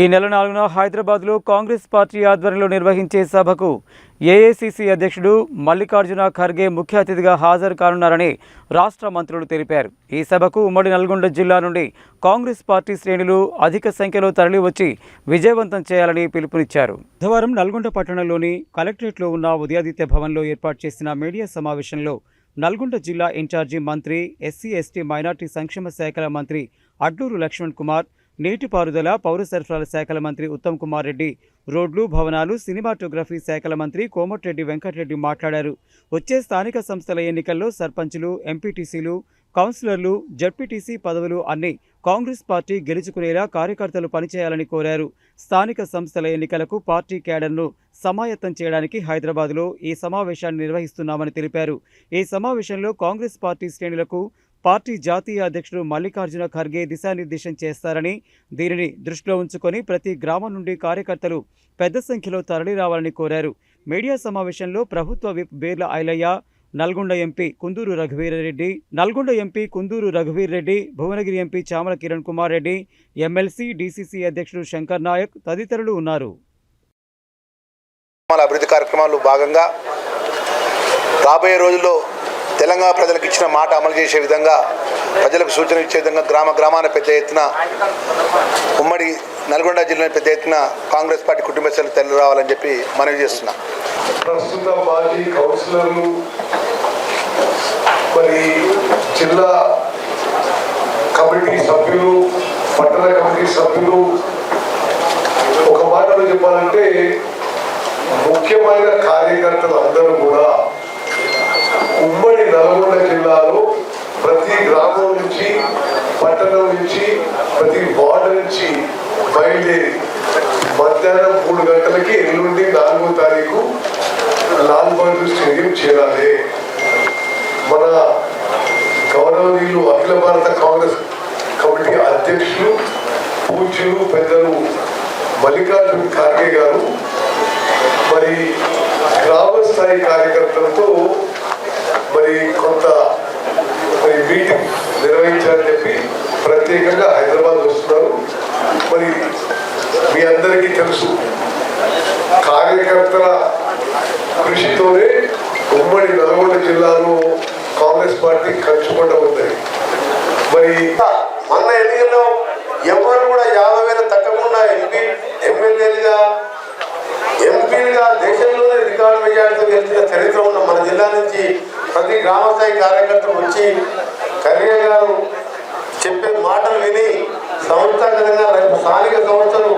ఈ నెల నాలుగున హైదరాబాద్లో కాంగ్రెస్ పార్టీ ఆధ్వర్యంలో నిర్వహించే సభకు ఏఐసిసి అధ్యక్షుడు మల్లికార్జున ఖర్గే ముఖ్య అతిథిగా హాజరు కానున్నారని రాష్ట్ర మంత్రులు తెలిపారు. ఈ సభకు ఉమ్మడి నల్గొండ జిల్లా నుండి కాంగ్రెస్ పార్టీ శ్రేణులు అధిక సంఖ్యలో తరలివచ్చి విజయవంతం చేయాలని పిలుపునిచ్చారు. బుధవారం నల్గొండ పట్టణంలోని కలెక్టరేట్లో ఉన్న ఉదయాదిత్య భవన్లో ఏర్పాటు చేసిన మీడియా సమావేశంలో నల్గొండ జిల్లా ఇన్ఛార్జి మంత్రి ఎస్సీ ఎస్టీ మైనార్టీ సంక్షేమ శాఖల మంత్రి అడ్లూరు లక్ష్మణ్ కుమార్ నీటిపారుదల పౌర సరఫరాల శాఖల మంత్రి ఉత్తమ్ కుమార్ రెడ్డి రోడ్లు భవనాలు సినిమాటోగ్రఫీ శాఖల మంత్రి కోమటిరెడ్డి వెంకటరెడ్డి మాట్లాడారు. వచ్చే స్థానిక సంస్థల ఎన్నికల్లో సర్పంచులు ఎంపీటీసీలు కౌన్సిలర్లు జడ్పీటీసీ పదవులు అన్ని కాంగ్రెస్ పార్టీ గెలుచుకునేలా కార్యకర్తలు పనిచేయాలని కోరారు. స్థానిక సంస్థల ఎన్నికలకు పార్టీ క్యాడర్ను సమాయత్తం చేయడానికి హైదరాబాద్లో ఈ సమావేశాన్ని నిర్వహిస్తున్నామని తెలిపారు. ఈ సమావేశంలో కాంగ్రెస్ పార్టీ శ్రేణులకు పార్టీ జాతీయ అధ్యక్షుడు మల్లికార్జున ఖర్గే దిశానిర్దేశం చేస్తారని దీనిని దృష్టిలో ఉంచుకొని ప్రతి గ్రామం నుండి కార్యకర్తలు పెద్ద సంఖ్యలో తరలిరావాలని కోరారు. మీడియా సమావేశంలో ప్రభుత్వ whip Beerla Ailaiah Nalgonda MP Kunduru Raghuveera Reddy Nalgonda MP Kunduru రఘువీర్ Reddy Bhuvanagiri MP Chamala Kiran Kumar Reddy MLC DCC అధ్యక్షుడు శంకర్ నాయక్ తదితరులు ఉన్నారు. అభివృద్ధి కార్యక్రమాలు భాగంగా రాబోయే రోజుల్లో తెలంగాణ ప్రజలకు ఇచ్చిన మాట అమలు చేసే విధంగా ప్రజలకు సూచన ఇచ్చే విధంగా గ్రామ గ్రామాన పెద్ద ఎత్తున ఉమ్మడి నల్గొండ జిల్లా పెద్ద ఎత్తున కాంగ్రెస్ పార్టీ కుటుంబ సభ్యులు తల్లి రావాలని చెప్పి మనవి చేస్తున్నా. ప్రస్తుత పార్టీ కౌన్సిలర్లు మరి జిల్లా కమిటీ సభ్యులు పట్టణ కమిటీ సభ్యులు ఒక మాటలో చెప్పాలంటే ముఖ్యమైన కార్యకర్తలు అందరూ కూడా ఉమ్మడి నల్గొండ జిల్లాలో ప్రతి గ్రామం నుంచి పట్టణం నుంచి ప్రతి వార్డు నుంచి బయలుదేరి మధ్యాహ్నం మూడు గంటలకి ఎల్లుండి నాలుగో తారీఖు లాల్ బహదూర్ స్టేడియం చేరాలి. మన గౌరవనీయులు అఖిల భారత కాంగ్రెస్ కమిటీ అధ్యక్షులు పూజ్యులు పెద్దలు మల్లికార్జున ఖార్గే గారు మరి గ్రామ స్థాయి కార్యకర్తలు మరి కొంత మరి మీటింగ్ నిర్వహించాలని చెప్పి ప్రత్యేకంగా హైదరాబాద్ వస్తున్నారు. మరి మీ అందరికీ తెలుసు కార్యకర్తల కృషితోనే ఉమ్మడి నల్గొండ జిల్లాలో కాంగ్రెస్ పార్టీ ఖర్చుకుండా ఉంది. మరి మొన్న ఎన్నికల్లో ఎవరు కూడా యాభై వేల తగ్గకుండా ఎంపీ ఎమ్మెల్యేలుగా ఎంపీలుగా దేశంలోనే రికార్డు మెజార్టీతో గెలిచిన చరిత్ర ఉన్న మన జిల్లా నుంచి ప్రతి గ్రామస్థాయి కార్యకర్తలు వచ్చి కన్య గారు చెప్పే మాటలు విని సంస్థాగతంగా రేపు స్థానిక సంస్థలు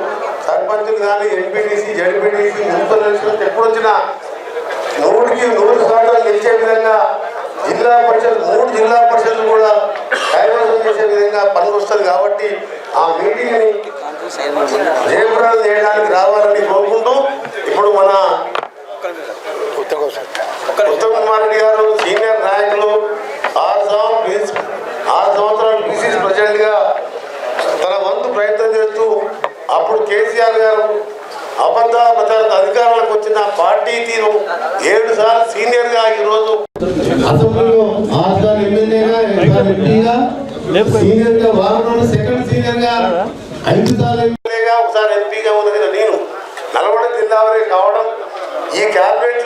సర్పంచులు కానీ ఎంపీటీసీ జడ్పీటీసీ మున్సిపల్ ఎలక్షన్స్ ఎప్పుడు వచ్చినా నూటికి నూరు శాతం గెలిచే విధంగా జిల్లా పరిషత్ మూడు జిల్లా పరిషత్లు కూడా కైవసం చేసే విధంగా పనులు వస్తుంది కాబట్టి ఆ మీటింగ్ని జయప్రదం కేసీఆర్ గారు అబద్ధాల ప్రచారం అధికారంలోకి వచ్చిన పార్టీ తీరు ఏడు సార్లు సీనియర్గా రోజు అసెంబ్లీలో ఆరుసార్లు ఎమ్మెల్యేగా ఎన్నిసార్లు ఎంపీగా సీనియర్గా వారంలో సెకండ్ సీనియర్గా ఐదు సార్లు ఎమ్మెల్యేగా ఒకసారి ఎంపీగా ఉన్న నేను. నల్గొండ జిల్లా కావడం ఈ క్యాబినెట్